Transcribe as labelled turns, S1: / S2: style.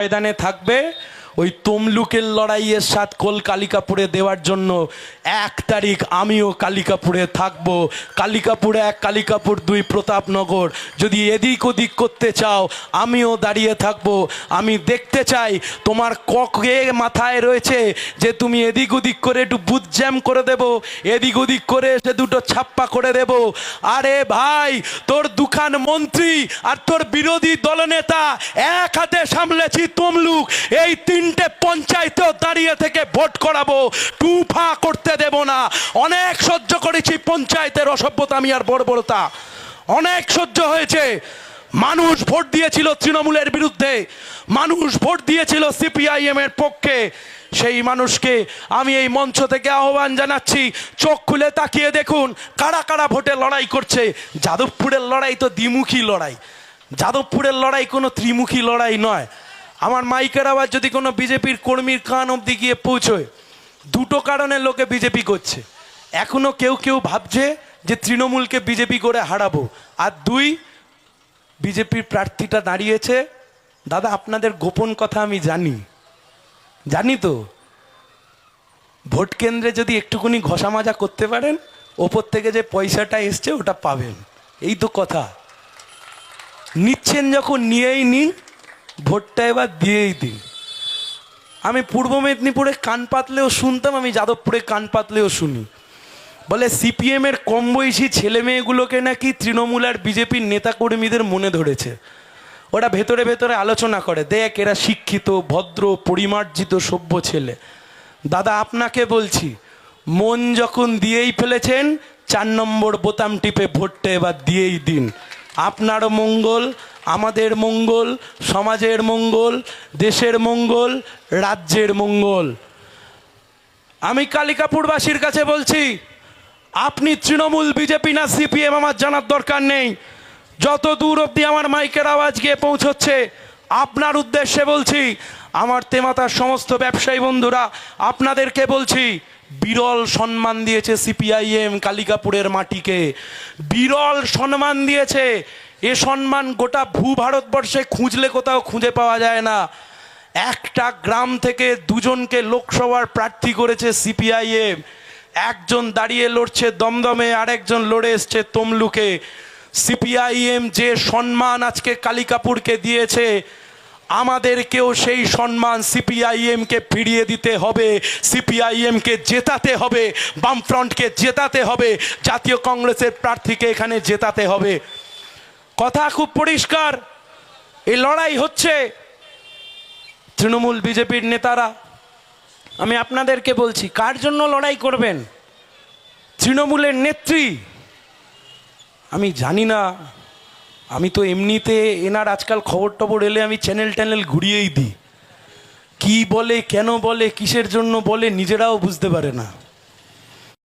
S1: ময়দানে থাকবে। ওই তমলুকের লড়াইয়ের সাথ কোল কালিকাপুরে দেওয়ার জন্য এক তারিখ আমিও কালিকাপুরে থাকব। কালিকাপুরে এক, কালিকাপুর দুই, প্রতাপনগর। যদি এদিক ওদিক করতে চাও, আমিও দাঁড়িয়ে থাকব। আমি দেখতে চাই তোমার কে মাথায় রয়েছে যে তুমি এদিক ওদিক করে একটু বুথ জ্যাম করে দেব। এদিক ওদিক করে এসে দুটো ছাপ্পা করে দেব। আরে ভাই, তোর দুখান মন্ত্রী আর তোর বিরোধী দলনেতা এক হাতে সামলেছি তমলুক। এই তিনটে পঞ্চায়েতেও দাঁড়িয়ে থেকে ভোট করাবো। টুফা করতে দেব না। অনেক সহ্য করেছি পঞ্চায়েতের অসভ্যতা, আমি আর বর্বরতা। অনেক সহ্য হয়েছে। মানুষ ভোট দিয়েছিল তৃণমূলের বিরুদ্ধে। মানুষ ভোট দিয়েছিল সিপিআইএম এর পক্ষে। সেই মানুষকে আমি এই মঞ্চ থেকে আহ্বান জানাচ্ছি। চোখ খুলে তাকিয়ে দেখুন, কারা কারা ভোটে লড়াই করছে। যাদবপুরের লড়াই তো দ্বিমুখী লড়াই। যাদবপুরের লড়াই কোনো ত্রিমুখী লড়াই নয়। আমার মাইকের আওয়াজ যদি কোনো বিজেপির কর্মীর কান অবধি গিয়ে পৌঁছয়, দুটো কারণে লোকে বিজেপি করছে। এখনও কেউ কেউ ভাবছে যে তৃণমূলকে বিজেপি করে হারাবো। আর দুই, বিজেপির প্রার্থীটা দাঁড়িয়েছে। দাদা, আপনাদের গোপন কথা আমি জানি। জানি তো। ভোট কেন্দ্রে যদি একটুকুনি ঘষা মাজা করতে পারেন, ওপর থেকে যে পয়সাটা এসছে, ওটা পাবেন। এই তো কথা। নিচ্ছেন যখন নিয়েই নিন ভোটটা এবার দিয়েই দিন। আমি পূর্ব মেদিনীপুরে কান পাতলেও শুনতাম, আমি যাদবপুরে কান পাতলেও শুনি। বলে সিপিএম এর কম বয়সী ছেলে মেয়েগুলোকে নাকি তৃণমূল আর বিজেপির নেতাকর্মীদের মনে ধরেছে। ওরা ভেতরে ভেতরে আলোচনা করে, দেখ এরা শিক্ষিত, ভদ্র, পরিমার্জিত, সভ্য ছেলে। দাদা, আপনাকে বলছি, মন যখন দিয়েই ফেলেছেন, চার নম্বর বোতাম টিপে ভোটটা এবার দিয়েই দিন। আপনার মঙ্গল আমাদের মঙ্গল, সমাজের মঙ্গল, দেশের মঙ্গল, রাজ্যের মঙ্গল। আমি কালিকাপুরবাসীর কাছে বলছি, আপনি তৃণমূল বিজেপি না সিপিএম আমার জানার দরকার নেই। যত দূর অবধি আমার মাইকের আওয়াজ গিয়ে পৌঁছচ্ছে, আপনার উদ্দেশ্যে বলছি, আমার তেমাতার সমস্ত ব্যবসায়ী বন্ধুরা, আপনাদেরকে বলছি, বিরল সম্মান দিয়েছে সিপিআইএম কালিকাপুরের মাটিকে। বিরল সম্মান দিয়েছে এ সম্মান গোটা ভূ ভারতবর্ষে খুঁজলে কোথাও খুঁজে পাওয়া যায় না। একটা গ্রাম থেকে দুজনকে লোকসভার প্রার্থী করেছে সিপিআইএম। একজন দাঁড়িয়ে লড়ছে দমদমে, আরেকজন লড়ে এসছে তমলুকে। সিপিআইএম যে সম্মান আজকে কালিকাপুরকে দিয়েছে, আমাদেরকেও সেই সম্মান সিপিআইএমকে ফিরিয়ে দিতে হবে, সিপিআইএমকে জেতাতে হবে, বামফ্রন্টকে জেতাতে হবে, জাতীয় কংগ্রেসের প্রার্থীকে এখানে জেতাতে হবে। কথা খুব পরিষ্কার। এই লড়াই হচ্ছে তৃণমূল বিজেপির নেতারা। আমি আপনাদেরকে বলছি, কার জন্য লড়াই করবেন? তৃণমূলের নেত্রী? আমি জানি না। আমি তো এমনিতে এনার আজকাল খবর টবর এলে আমি চ্যানেল ট্যানেল ঘুরিয়েই দিই। কি বলে, কেন বলে, কিসের জন্য বলে নিজেরাও বুঝতে পারে না।